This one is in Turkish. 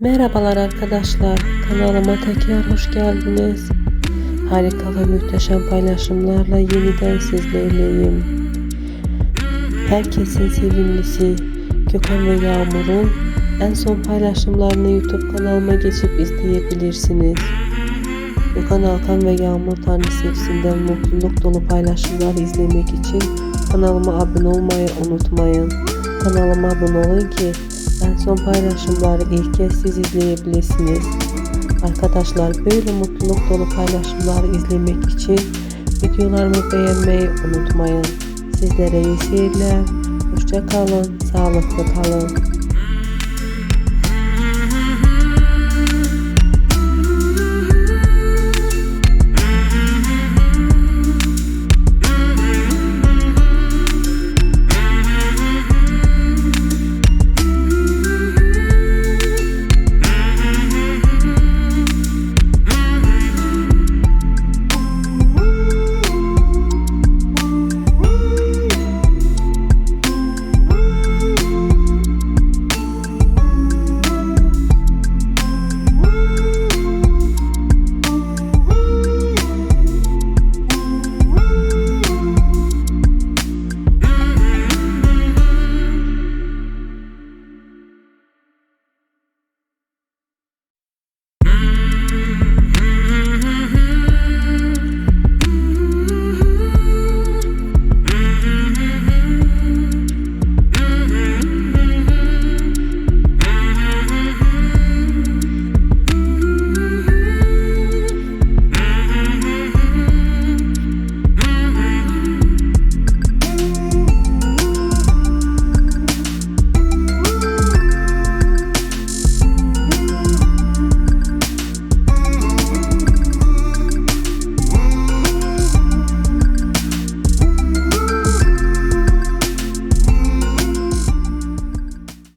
Merhabalar arkadaşlar, kanalıma tekrar hoş geldiniz. Harika ve muhteşem paylaşımlarla yeniden sizlerleyim. Herkesin sevimlisi Gökhan ve Yağmur'un en son paylaşımlarını YouTube kanalıma geçip izleyebilirsiniz. Gökhan Alkan ve Yağmur Tanrı sevgisinden mutluluk dolu paylaşımlar izlemek için kanalıma abone olmayı unutmayın. Kanalıma abone olun ki en son paylaşımları ilk kez siz izleyebilirsiniz. Arkadaşlar böyle mutluluk dolu paylaşımları izlemek için videolarımı beğenmeyi unutmayın. Sizlere iyi seyirler. Hoşça kalın, sağlıklı kalın.